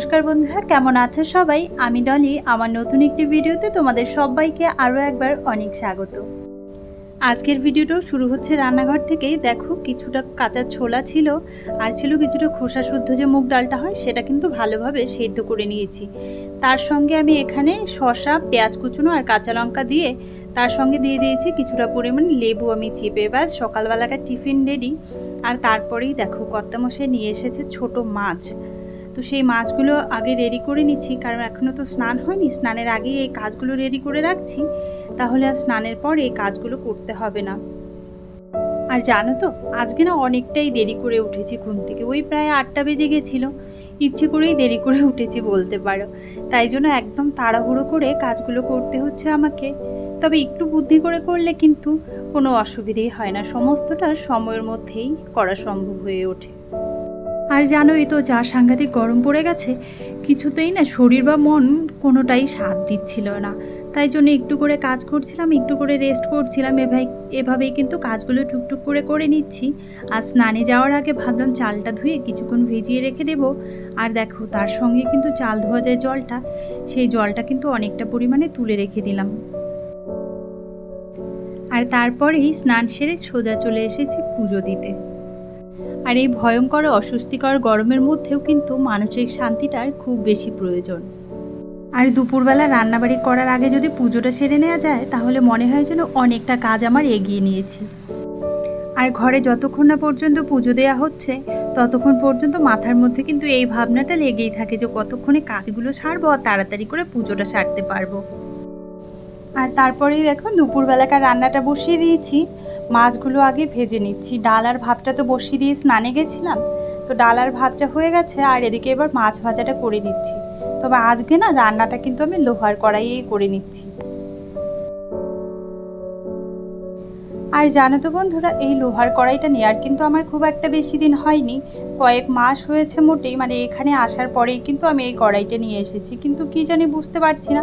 নমস্কার বন্ধুরা, কেমন আছো সবাই? আমি ডলি, আমার নতুন একটি ভিডিওতে তোমাদের সবাইকে আরও একবার অনেক স্বাগত। আজকের ভিডিওটাও শুরু হচ্ছে রান্নাঘর থেকেই। দেখো, কিছুটা কাঁচা ছোলা ছিল, আর ছিল কিছুটা খোসা শুদ্ধ যে মুগ ডালটা হয়, সেটা কিন্তু ভালোভাবে সেদ্ধ করে নিয়েছি। তার সঙ্গে আমি এখানে শসা, পেঁয়াজ কুচুনো আর কাঁচা লঙ্কা দিয়ে তার সঙ্গে দিয়ে দিয়েছি কিছুটা পরিমাণ লেবু আমি চিপে। ব্যাস, সকালবেলাকার টিফিন রেডি। আর তারপরেই দেখো, কর্তামশাই নিয়ে এসেছে ছোট মাছ। তো সেই মাছগুলো আগে রেডি করে নিচ্ছি, কারণ এখনও তো স্নান হয়নি। স্নানের আগে এই কাজগুলো রেডি করে রাখছি। তাহলে আর স্নানের পর এই কাজগুলো করতে হবে না। আর জানো তো, আজকে না অনেকটাই দেরি করে উঠেছি ঘুম থেকে। ওই প্রায় আটটা বেজে গেছিল। ইচ্ছে করেই দেরি করে উঠেছি বলতে পারো। তাই জন্য একদম তাড়াহুড়ো করে কাজগুলো করতে হচ্ছে আমাকে। তবে একটু বুদ্ধি করে করলে কিন্তু কোনো অসুবিধেই হয় না। সমস্তটা সময়ের মধ্যেই করা সম্ভব হয়ে ওঠে। আর জানোই তো যা সাংঘাতিক গরম পড়ে গেছে, কিছুতেই না শরীর বা মন কোনোটাই সাথ দিচ্ছিল না। তাই জন্য একটু করে কাজ করছিলাম, একটু করে রেস্ট করছিলাম এভাবে এভাবেই কিন্তু কাজগুলো টুকটুক করে করে নিচ্ছি। আর স্নানে যাওয়ার আগে ভাবলাম চালটা ধুয়ে কিছুক্ষণ ভিজিয়ে রেখে দেব। আর দেখো, তার সঙ্গে কিন্তু চাল ধোয়া যায় জলটা, সেই জলটা কিন্তু অনেকটা পরিমাণে তুলে রেখে দিলাম। আর তারপরেই স্নান সেরে সোজা চলে এসেছি পুজো দিতে। আর এই ভয়ঙ্কর অস্বস্তিকর গরমের মধ্যেও কিন্তু মানসিক শান্তিটার খুব বেশি প্রয়োজন। আর দুপুরবেলা রান্নাবাড়ি করার আগে যদি পুজোটা সেরে নেওয়া যায়, তাহলে মনে হয় যেন অনেকটা কাজ আমার এগিয়ে নিয়েছি। আর ঘরে যতক্ষণ না পর্যন্ত পুজো দেওয়া হচ্ছে, ততক্ষণ পর্যন্ত মাথার মধ্যে কিন্তু এই ভাবনাটা লেগেই থাকে যে কতক্ষণে কাজগুলো সারবো আর তাড়াতাড়ি করে পুজোটা সারতে পারব। আর তারপরেই দেখো দুপুরবেলাকার রান্নাটা বসিয়ে দিয়েছি। মাছগুলো আগে ভেজে নিচ্ছি। ডাল আর ভাতটা তো বসিয়ে দিয়ে স্নানে গেছিলাম। তো ডাল আর ভাতটা হয়ে গেছে, আর এদিকে এবার মাছ ভাজাটা করে নিচ্ছি। তবে আজকে না রান্নাটা কিন্তু আমি লোহার কড়াইয়েই করে নিচ্ছি। আর জানো তো বন্ধুরা, এই লোহার কড়াইটা নেওয়ার কিন্তু আমার খুব একটা বেশি দিন হয়নি। কয়েক মাস হয়েছে মোটেই মানে এখানে আসার পরেই কিন্তু আমি এই কড়াইটা নিয়ে এসেছি। কিন্তু কি জানি বুঝতে পারছি না।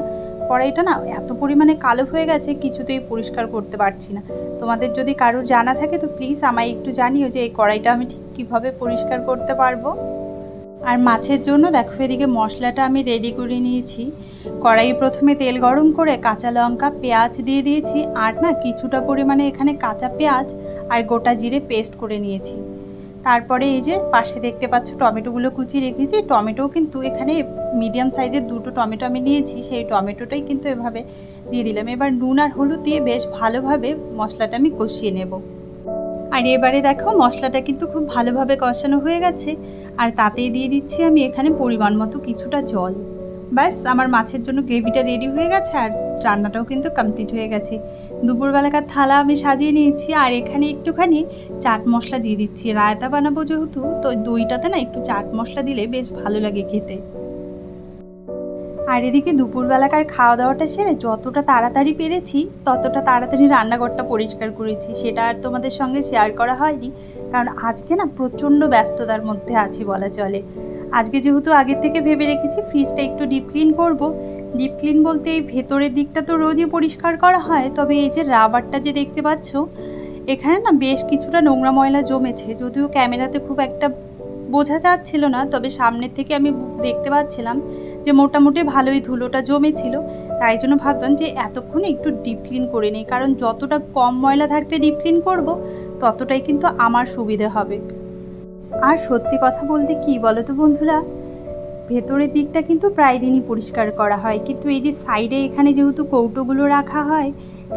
কড়াইটা না এত পরিমাণে কালো হয়ে গেছে, কিছুতেই পরিষ্কার করতে পারছি না। তোমাদের যদি কারোর জানা থাকে তো প্লিজ আমায় একটু জানিও যে এই কড়াইটা আমি ঠিক কীভাবে পরিষ্কার করতে পারব। আর মাছের জন্য দেখো এদিকে মশলাটা আমি রেডি করে নিয়েছি। কড়াই প্রথমে তেল গরম করে কাঁচা লঙ্কা, পেঁয়াজ দিয়ে দিয়েছি, আর না কিছুটা পরিমাণে এখানে কাঁচা পেঁয়াজ আর গোটা জিরে পেস্ট করে নিয়েছি। তারপরে এই যে পাশে দেখতে পাচ্ছ টমেটোগুলো কুচি রেখেছি। টমেটোও কিন্তু এখানে মিডিয়াম সাইজের দুটো টমেটো আমি নিয়েছি, সেই টমেটোটাই কিন্তু এভাবে দিয়ে দিলাম। এবার নুন আর হলুদ দিয়ে বেশ ভালোভাবে মশলাটা আমি কষিয়ে নেব। আর এবারে দেখো মশলাটা কিন্তু খুব ভালোভাবে কষানো হয়ে গেছে। আর তাতেই দিয়ে দিচ্ছি আমি এখানে পরিমাণ মতো কিছুটা জল। ব্যাস, আমার মাছের জন্য গ্রেভিটা রেডি হয়ে গেছে। আর রান্নাটাও কিন্তু কমপ্লিট হয়ে গেছে। দুপুরবেলাকার থালা আমি সাজিয়ে নিয়েছি আর এখানে একটুখানি চাট মশলা দিয়ে দিচ্ছি। রায়তা বানাবো যেহেতু, তো দইটাতে না একটু চাট মশলা দিলে বেশ ভালো লাগে খেতে। আর এদিকে দুপুরবেলাকার খাওয়া দাওয়াটা সেরে যতটা তাড়াতাড়ি পেরেছি, ততটা তাড়াতাড়ি রান্নাঘরটা পরিষ্কার করেছি। সেটা আর তোমাদের সঙ্গে শেয়ার করা হয়নি, কারণ আজকে না প্রচণ্ড ব্যস্ততার মধ্যে আছি বলা চলে। আজকে যেহেতু আগের থেকে ভেবে রেখেছি ফ্রিজটা একটু ডিপ ক্লিন করব। ডিপ ক্লিন বলতে এই ভেতরের দিকটা তো রোজই পরিষ্কার করা হয়, তবে এই যে রাবারটা যে দেখতে পাচ্ছ, এখানে না বেশ কিছুটা নোংরা ময়লা জমেছে। যদিও ক্যামেরাতে খুব একটা বোঝা যাচ্ছিল না, তবে সামনের থেকে আমি দেখতে পাচ্ছিলাম যে মোটামুটি ভালোই ধুলোটা জমেছিল। তাই জন্য ভাবলাম যে এতক্ষণ একটু ডিপ ক্লিন করে নিই, কারণ যতটা কম ময়লা থাকতে ডিপ ক্লিন করব, ততটাই কিন্তু আমার সুবিধে হবে। আর সত্যি কথা বলতে কি বলো তো বন্ধুরা? ভেতরের দিকটা কিন্তু প্রায় দিনই পরিষ্কার করা হয়। কিন্তু এই যে সাইডে এখানে যেহেতু কৌটোগুলো রাখা হয়,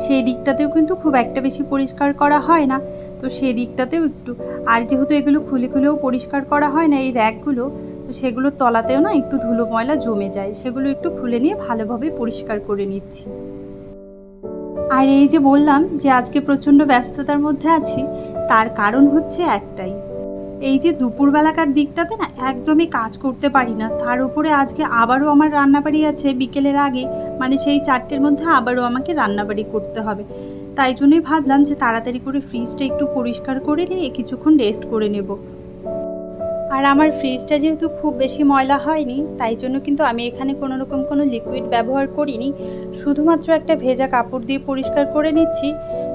সেই দিকটাতেও কিন্তু খুব একটা বেশি পরিষ্কার করা হয় না। তো সেই দিকটাতেও একটু। আর যেহেতু এগুলো খুলে খুলেও পরিষ্কার করা হয় না এই র্যাকগুলো তো সেগুলোর তলাতেও না একটু ধুলো ময়লা জমে যায়। সেগুলো একটু খুলে নিয়ে ভালোভাবে পরিষ্কার করে নিচ্ছি। আর এই যে বললাম যে আজকে প্রচণ্ড ব্যস্ততার মধ্যে আছি, তার কারণ হচ্ছে একটাই। এই যে দুপুরবেলাকার দিকটাতে না একদমই কাজ করতে পারি না। তার উপরে আজকে আবারও আমার রান্নাবাড়ি আছে বিকেলের আগে মানে সেই চারটের মধ্যে আবারও আমাকে রান্নাবাড়ি করতে হবে। তাই জন্যই ভাবলাম যে তাড়াতাড়ি করে ফ্রিজটা একটু পরিষ্কার করে নিয়ে কিছুক্ষণ রেস্ট করে নেব। আর আমার ফ্রিজটা যেহেতু খুব বেশি ময়লা হয়নি, তাই জন্য কিন্তু আমি এখানে কোনো রকম কোনো লিকুইড ব্যবহার করিনি। শুধুমাত্র একটা ভেজা কাপড় দিয়ে পরিষ্কার করে নিচ্ছি।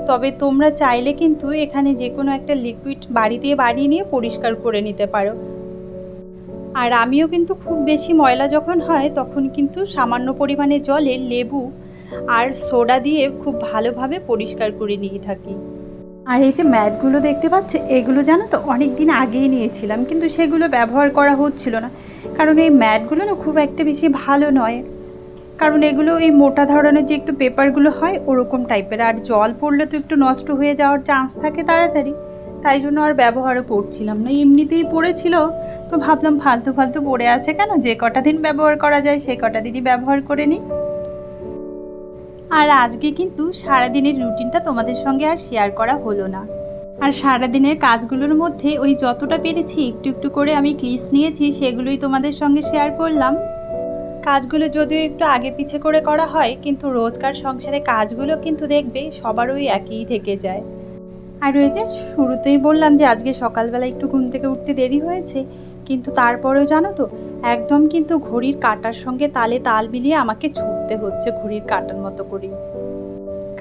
তবে তোমরা চাইলে কিন্তু এখানে যে কোনো একটা লিকুইড বাড়ি দিয়ে বানিয়ে নিয়ে পরিষ্কার করে নিতে পারো। আর আমিও কিন্তু খুব বেশি ময়লা যখন হয়, তখন কিন্তু সামান্য পরিমাণে জলে লেবু আর সোডা দিয়ে খুব ভালোভাবে পরিষ্কার করে নিয়ে থাকি। আর এই যে ম্যাটগুলো দেখতে পাচ্ছে, এগুলো জানো তো অনেক দিন আগেই নিয়েছিলাম, কিন্তু সেগুলো ব্যবহার করা হচ্ছিল না। কারণ এই ম্যাটগুলো না খুব একটা বেশি ভালো নয়। কারণ এগুলো এই মোটা ধরনের যে একটু পেপারগুলো হয় ওরকম টাইপের। আর জল পড়লে তো একটু নষ্ট হয়ে যাওয়ার চান্স থাকে তাড়াতাড়ি। তাই জন্য আর ব্যবহারও করছিলাম না। এমনিতেই পড়েছিল, তো ভাবলাম ফালতু ফালতু পড়ে আছে কেন? যে কটা দিন ব্যবহার করা যায় সে কটা দিনই ব্যবহার করে নিই। আর আজকে কিন্তু সারাদিনের রুটিনটা তোমাদের সঙ্গে আর শেয়ার করা হলো না। আর সারাদিনের কাজগুলোর মধ্যে ওই যতটা পেরেছি একটু একটু করে আমি ক্লিপস নিয়েছি, সেগুলোই তোমাদের সঙ্গে শেয়ার করলাম। কাজগুলো যদিও একটু আগে পিছে করে করা হয়, কিন্তু রোজকার সংসারে কাজগুলো কিন্তু দেখবে সবার ওই একই থেকে যায়। আর ওই যে শুরুতেই বললাম যে আজকে সকালবেলা একটু ঘুম থেকে উঠতে দেরি হয়েছে, কিন্তু তারপরেও জানো তো, একদম কিন্তু ঘড়ির কাটার সঙ্গে তালে তাল মিলিয়ে আমাকে ছুটতে হচ্ছে ঘড়ির কাটার মতো করে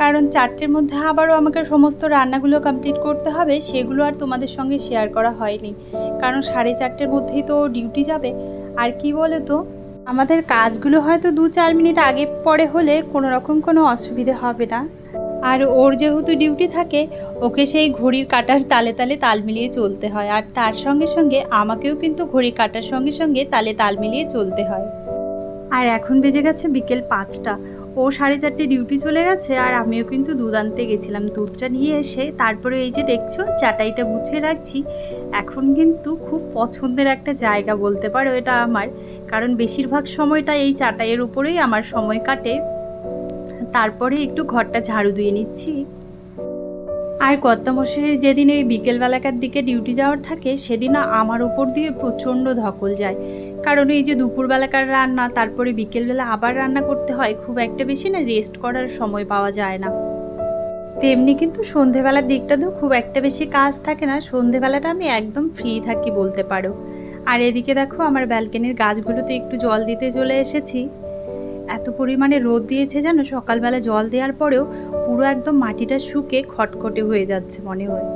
কারণ চারটের মধ্যে আবারও আমাকে সমস্ত রান্নাগুলো কমপ্লিট করতে হবে, সেগুলো আর তোমাদের সঙ্গে শেয়ার করা হয়নি। কারণ সাড়ে চারটের মধ্যেই তো ডিউটি যাবে, আর কি বলে তো আমাদের কাজগুলো হয়তো দু চার মিনিট আগে পরে হলে কোনো রকম কোনো অসুবিধে হবে না। আর ওর যেহেতু ডিউটি থাকে, ওকে সেই ঘড়ির কাটার তালে তালে তাল মিলিয়ে চলতে হয়। আর তার সঙ্গে সঙ্গে আমাকেও কিন্তু ঘড়ির কাটার সঙ্গে সঙ্গে তালে তাল মিলিয়ে চলতে হয়। আর এখন বেজে গেছে বিকেল পাঁচটা। ও সাড়ে চারটে ডিউটি চলে গেছে আর আমিও কিন্তু দুধ আনতে গেছিলাম। দুধটা নিয়ে এসে তারপরে এই যে দেখছ, চাটাইটা গুছিয়ে রাখছি। এখন কিন্তু খুব পছন্দের একটা জায়গা বলতে পারো এটা আমার। কারণ বেশিরভাগ সময়টা এই চাটাইয়ের উপরেই আমার সময় কাটে। তারপরে একটু ঘরটা ঝাড়ু দিয়ে নিচ্ছি। আর কর্তামশাইয়ের যেদিন এই বিকেলবেলাকার দিকে ডিউটি যাওয়ার থাকে সেদিন আমার উপর দিয়ে প্রচণ্ড ধকল যায়। কারণ এই যে দুপুরবেলাকার রান্না, তারপরে বিকেলবেলা আবার রান্না করতে হয়, খুব একটা বেশি না রেস্ট করার সময় পাওয়া যায় না। তেমনি কিন্তু সন্ধেবেলার দিকটাতেও খুব একটা বেশি কাজ থাকে না, সন্ধেবেলাটা আমি একদম ফ্রি থাকি বলতে পারো। আর এদিকে দেখো, আমার ব্যালকনির গাছগুলোতে একটু জল দিতে চলে এসেছি। এত পরিমাণে রোদ দিয়েছে যেন সকালবেলা জল দেওয়ার পরেও পুরো একদম মাটিটা শুকে খটখটে হয়ে যাচ্ছে মনে হয়।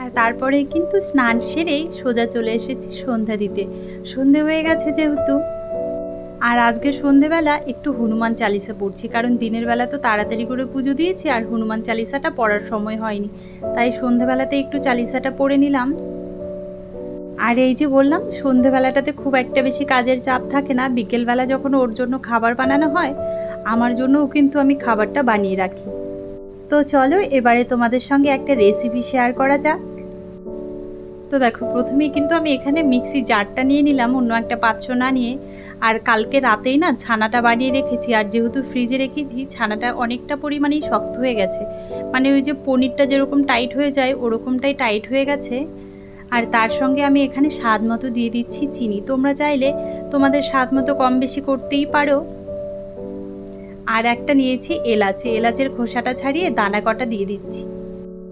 আর তারপরে কিন্তু স্নান সেরেই সোজা চলে এসেছি সন্ধ্যা দিতে। সন্ধে হয়ে গেছে যেহেতু। আর আজকে সন্ধেবেলা একটু হনুমান চালিসা পড়ছি, কারণ দিনের বেলা তো তাড়াতাড়ি করে পুজো দিয়েছি আর হনুমান চালিসাটা পড়ার সময় হয়নি। তাই সন্ধেবেলাতে একটু চালিসাটা পড়ে নিলাম। আর এই যে বললাম, সন্ধেবেলাটাতে খুব একটা বেশি কাজের চাপ থাকে না। বিকেলবেলা যখন ওর জন্য খাবার বানানো হয়, আমার জন্যও কিন্তু আমি খাবারটা বানিয়ে রাখি। তো চলো, এবারে তোমাদের সঙ্গে একটা রেসিপি শেয়ার করা যাক। তো দেখো, প্রথমেই কিন্তু আমি এখানে মিক্সি জারটা নিয়ে নিলাম, অন্য একটা পাত্র না নিয়ে। আর কালকে রাতেই না ছানাটা বানিয়ে রেখেছি, আর যেহেতু ফ্রিজে রেখেছি, ছানাটা অনেকটা পরিমাণেই শক্ত হয়ে গেছে। মানে ওই যে পনিরটা যেরকম টাইট হয়ে যায়, ওরকমটাই টাইট হয়ে গেছে। আর তার সঙ্গে আমি এখানে স্বাদ মতো দিয়ে দিচ্ছি চিনি। তোমরা চাইলে তোমাদের স্বাদ মতো কম বেশি করতেই পারো। আর একটা নিয়েছি এলাচি। এলাচের খোসাটা ছাড়িয়ে দানা কটা দিয়ে দিচ্ছি।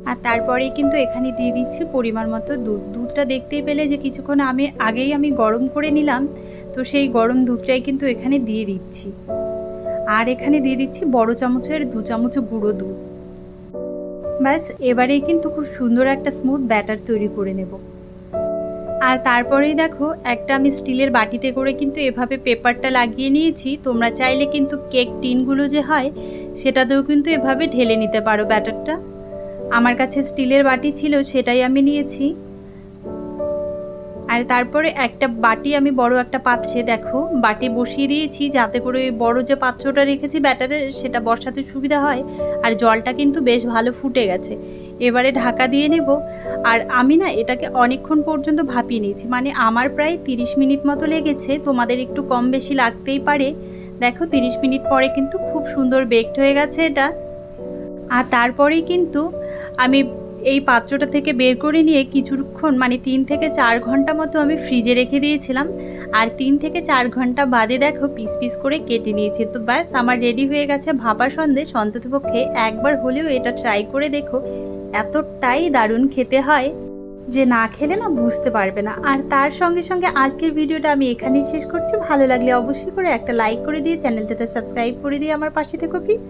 আর তারপরে কিন্তু এখানে দিয়ে দিচ্ছি পরিমাণ মতো দুধ। দুধটা দেখতেই পেলে যে কিছুক্ষণ আমি আগেই আমি গরম করে নিলাম। তো সেই গরম দুধটাই কিন্তু এখানে দিয়ে দিচ্ছি। আর এখানে দিয়ে দিচ্ছি বড় চামচের দু চামচ গুঁড়ো দুধ। ব্যাস, এবারেই কিন্তু খুব সুন্দর একটা স্মুথ ব্যাটার তৈরি করে নেব। আর তারপরেই দেখো, একটা আমি স্টিলের বাটিতে করে কিন্তু এভাবে পেপারটা লাগিয়ে নিয়েছি। তোমরা চাইলে কিন্তু কেক টিনগুলো যে হয়, সেটাতেও কিন্তু এভাবে ঢেলে নিতে পারো ব্যাটারটা। আমার কাছে স্টিলের বাটি ছিল, সেটাই আমি নিয়েছি। আর তারপরে একটা বাটি, আমি বড় একটা পাত্রে, দেখো, বাটি বসিয়ে দিয়েছি যাতে করে ওই বড় যে পাত্রটা রেখেছি ব্যাটারের সেটা বসাতে সুবিধা হয়। আর জলটা কিন্তু বেশ ভালো ফুটে গেছে। এবারে ঢাকা দিয়ে নেব। আর আমি না এটাকে অনেকক্ষণ পর্যন্ত ভাপিয়ে নিয়েছি। মানে আমার প্রায় তিরিশ মিনিট মতো লেগেছে। তোমাদের একটু কম বেশি লাগতেই পারে। দেখো, তিরিশ মিনিট পরে কিন্তু খুব সুন্দর বেকড হয়ে গেছে এটা। আর তারপরেই কিন্তু আমি এই পাত্রটা থেকে বের করে নিয়ে কিছুক্ষণ মানে তিন থেকে চার ঘণ্টা মতো আমি ফ্রিজে রেখে দিয়েছিলাম। আর তিন থেকে চার ঘণ্টা বাদে দেখো পিস পিস করে কেটে নিয়েছি। তো ব্যাস, আমার রেডি হয়ে গেছে ভাপা সন্দেশ। অন্ততপক্ষে একবার হলেও এটা ট্রাই করে দেখো, এতটাই দারুণ খেতে হয় যে না খেলে না বুঝতে পারবে না। আর তার সঙ্গে সঙ্গে আজকের ভিডিওটা আমি এখানেই শেষ করছি। ভালো লাগলে অবশ্যই করে একটা লাইক করে দিয়ে চ্যানেলটাতে সাবস্ক্রাইব করে দিয়ে আমার পাশে থেকো প্লিজ